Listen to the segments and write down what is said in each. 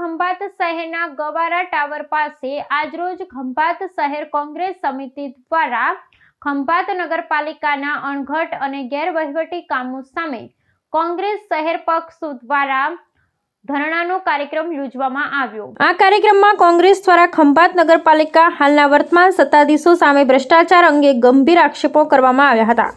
ખંભાત શહેરના ગવારા ટાવર પાસે આજરોજ ખંભાત શહેર કોંગ્રેસ સમિતિ દ્વારા ખંભાત નગરપાલિકાના અણઘટ અને ગેરવહીવટી કામો સામે કોંગ્રેસ શહેર પક્ષ દ્વારા ધરણાનો કાર્યક્રમ યોજવામાં આવ્યો. આ કાર્યક્રમમાં કોંગ્રેસ દ્વારા ખંભાત નગરપાલિકા હાલના વર્તમાન સત્તાધીશો સામે ભ્રષ્ટાચાર અંગે ગંભીર આક્ષેપો કરવામાં આવ્યા હતા.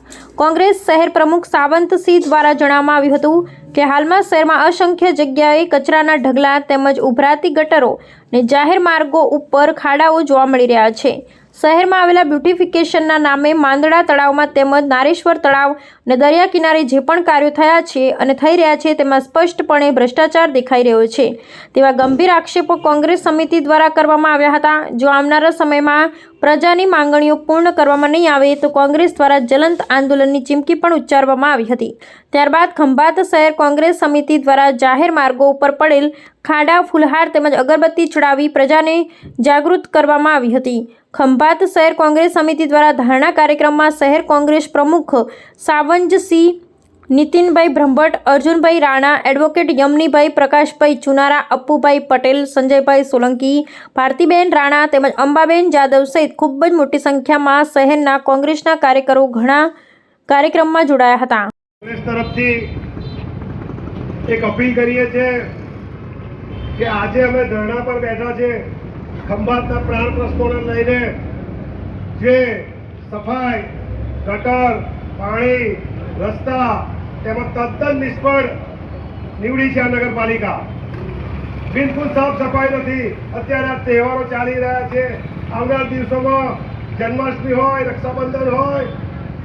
કોંગ્રેસ શહેર પ્રમુખ સાવંતસિંહ દ્વારા જણાવવામાં આવ્યું હતું કે હાલમાં શહેરમાં અસંખ્ય જગ્યાએ કચરાના ઢગલા તેમજ ઉભરાતી ગટરો ને જાહેર માર્ગો ઉપર ખાડાઓ જોવા મળી રહ્યા છે. શહેરમાં આવેલા બ્યુટિફિકેશનના નામે માંદડા તળાવમાં તેમજ નારેશ્વર તળાવ અને દરિયા કિનારે જે પણ કાર્યો થયા છે અને થઈ રહ્યા છે તેમાં સ્પષ્ટપણે ભ્રષ્ટાચાર દેખાઈ રહ્યો છે. તેવા ગંભીર આક્ષેપો કોંગ્રેસ સમિતિ દ્વારા કરવામાં આવ્યા હતા. જો આવનારા સમયમાં પ્રજાની માંગણીઓ પૂર્ણ કરવામાં નહીં આવે તો કોંગ્રેસ દ્વારા જલંત આંદોલનની ચીમકી પણ ઉચ્ચારવામાં આવી હતી. ત્યારબાદ ખંભાત શહેર કોંગ્રેસ સમિતિ દ્વારા જાહેર માર્ગો ઉપર પડેલ ખાડા, ફુલહાર તેમજ અગરબત્તી ચડાવી પ્રજાને જાગૃત કરવામાં આવી હતી. ખંભાત શહેર કોંગ્રેસ સમિતિ દ્વારા ધારણા કાર્યક્રમમાં શહેર કોંગ્રેસ પ્રમુખ સાવંજસિંહ નીતિનભાઈ બ્રહ્મભટ્ટ, અર્જુનભાઈ રાણા, એડવોકેટ યમનીભાઈ પ્રકાશભાઈ ચુનારા, અપ્પુભાઈ પટેલ, સંજયભાઈ સોલંકી, ભારતીબેન રાણા તેમજ અંબાબેન જાદવ સહિત ખૂબ જ મોટી સંખ્યામાં શહેરના કોંગ્રેસના કાર્યકરો ઘણા કાર્યક્રમમાં જોડાયા હતા. કોંગ્રેસ તરફથી એક અપીલ કરીએ છીએ કે આજે અમે ધરણા પર બેઠા છે ખંભાતના પ્રાણ પ્રશ્નોને લઈને જે સફાઈ, ગટર, પાણી, રસ્તા તેમાં તદ્દન નિષ્ફળ નીવડી છે આ નગરપાલિકા. બિલકુલ સાફ સફાઈ નથી. અત્યારે આ તહેવારો ચાલી રહ્યા છે. આવનાર દિવસોમાં જન્માષ્ટમી હોય, રક્ષાબંધન હોય,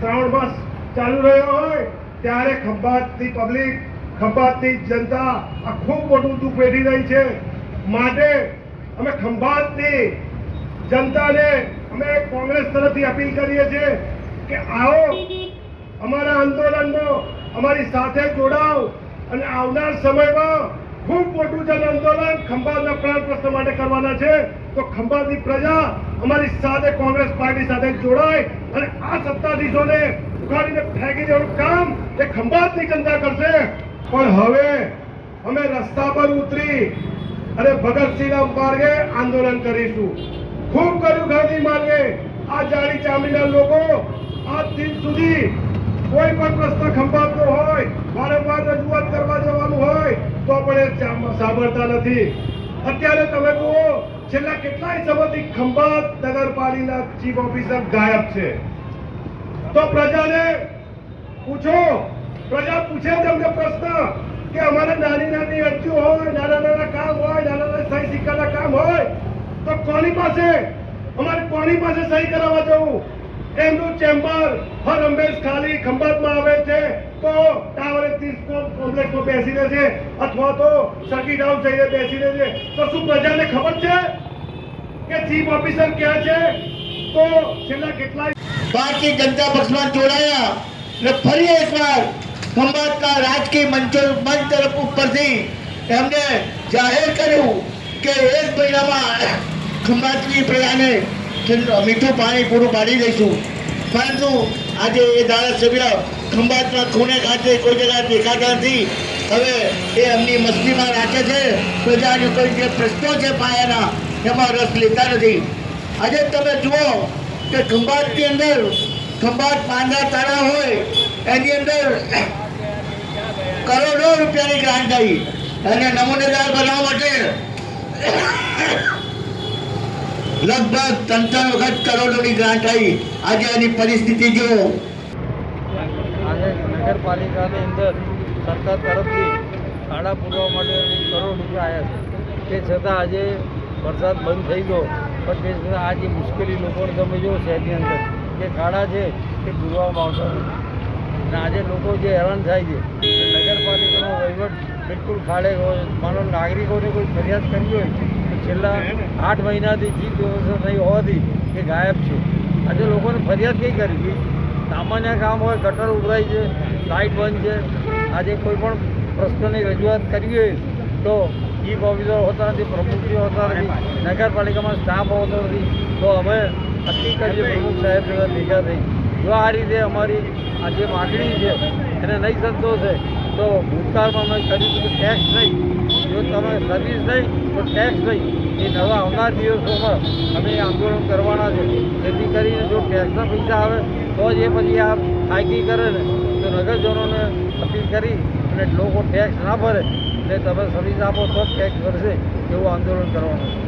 શ્રાવણ માસ ચાલુ રહ્યો હોય, ત્યારે ખંભાતની પબ્લિક, ખંભાતની જનતા આ ખૂબ મોટું દુઃખ વેઠી રહી છે. માટે અમે ખંભાતની જનતાને અમે કોંગ્રેસ તરફથી અપીલ કરીએ છીએ કે આવો અમારા આંદોલનનો અમારી સાથે જોડાઓ અને આવનાર સમયમાં ખૂબ મોટું જન આંદોલન ખંભાતના પ્રાણ પ્રશ્ન માટે કરવાના છે. તો ખંભાતની પ્રજા અમારી સાથે કોંગ્રેસ પાર્ટી સાથે જોડાય અને આ સત્તાધીશોને ઉખાડીને ફેંકી દેવાનું કામ એ ખંભાતની જનતા કરશે. પણ હવે અમે રસ્તા પર ઉતરી અને ભગતસિંહના માર્ગે આંદોલન કરીશું. ખૂબ કર્યું ગાંધી માર્ગે. આ જાડી ચામડીના લોકો આજ દિન સુધી કોઈ પણ પ્રશ્ન ખંભાતો હોય, વારંવાર રજૂઆત કરવા જવાનું હોય, તો પણ એ સાંભળતા નથી. અત્યારે તમે જુઓ, છેલ્લા કેટલાય સમયથી ખંભાત નગરપાલિકા ચીફ ઓફિસર ગાયબ છે. તો પ્રજાને પૂછો, પ્રજા પૂછે તમને પ્રશ્ન કે અમારે નાની નાની અરજીઓ હોય નાના નાના કામ હોય નાના નાના સહી સિક્કાના કામ હોય તો કોની પાસે? અમારે કોની પાસે સહી કરાવવા જવું? એમનું ચેમ્બર હર હંમેશ ખાલી ખંભાતમાં આવે છે. તો ટાવરે ત્રીસ કોમ્પ્લેક્સમાં બેસી રહે છે. અથવા તો સર્કિટ હાઉસ જઈને બેસી રહે છે. તો શું પ્રજાને ખબર છે કે ચીફ ઓફિસર ક્યાં છે? તો છેલ્લા કેટલાય ભારતીય જનતા પક્ષમાં જોડાયા અને ફરી એકવાર ખંભાતના રાજકીય મંચો મંચ તરફ ઉપરથી એમને જાહેર કર્યું કે એક મહિનામાં ખંભાતની પ્રજાને મીઠું પાણી પૂરું પાડી દઈશું. પરંતુ આજે એ ધારાસભ્ય ખંભાતના ખૂણે ખાતે કોઈ જગ્યા દેખાતા નથી. હવે એ એમની મસ્તીમાં રાખે છે. પ્રજાને કોઈ જે પ્રશ્નો છે પાયાના, એમાં રસ લેતા નથી. આજે તમે જુઓ કે ખંભાતની અંદર ખંભાત પાંદા તાળા હોય, એની અંદર કરોડો રૂપિયાની ગ્રાન્ટ આવી. અને નમૂનેદાર બનાવવા માટે લગભગ ત્રણ ત્રણ વખત કરોડોની ગ્રાન્ટ આવી આજે એની પરિસ્થિતિ જુઓ. આજે નગરપાલિકાની અંદર સરકાર તરફથી ખાડા પૂરવા માટે કરોડ રૂપિયા આવ્યા છે. તે છતાં આજે વરસાદ બંધ થઈ ગયો. પણ તે છતાં આ જે મુશ્કેલી લોકોને તમે જુઓ શહેરની અંદર, કે ખાડા છે તે પૂરવામાં આવતા નથી. અને આજે લોકો જે હેરાન થાય છે. નગરપાલિકાનો વહીવટ બિલકુલ ખાડે માનો નાગરિકોને કોઈ ફરિયાદ કરી હોય છેલ્લા આઠ મહિનાથી જીત વ્યવસ્થા થઈ હોવાથી એ ગાયબ છે. આજે લોકોને ફરિયાદ કઈ કરવી સામાન્ય કામ હોય, ગટર ઉભરાય છે લાઇટ બંધ છે. આજે કોઈ પણ પ્રશ્નની રજૂઆત કરવી હોય તો ચીફ ઓફિસર હોતા નથી પ્રમુખજી હોતા નથી, નગરપાલિકામાં સ્ટાફ હોતો નથી. તો અમે નક્કી કરીએ પ્રમુખ સાહેબ ભેગા ભેગા થઈ. જો આ રીતે અમારી આ જે માગણી છે, એને નહીં સંતોષે, તો ભૂતકાળમાં અમે કર્યું હતું કે ટેક્સ નહીં. જો તમે સર્વિસ નહીં, તો ટેક્સ નહીં. એ નવા આવનાર દિવસોમાં અમે આંદોલન કરવાના છે. જેથી કરીને જો ટેક્સના પૈસા આવે, તો જ એ પછી આ ખાયકી કરે ને. તો નગરજનોને અપીલ કરી અને લોકો ટેક્સ ના ભરે એટલે તમે સર્વિસ આપો તો ટેક્સ ભરશે એવું આંદોલન કરવાનું છે.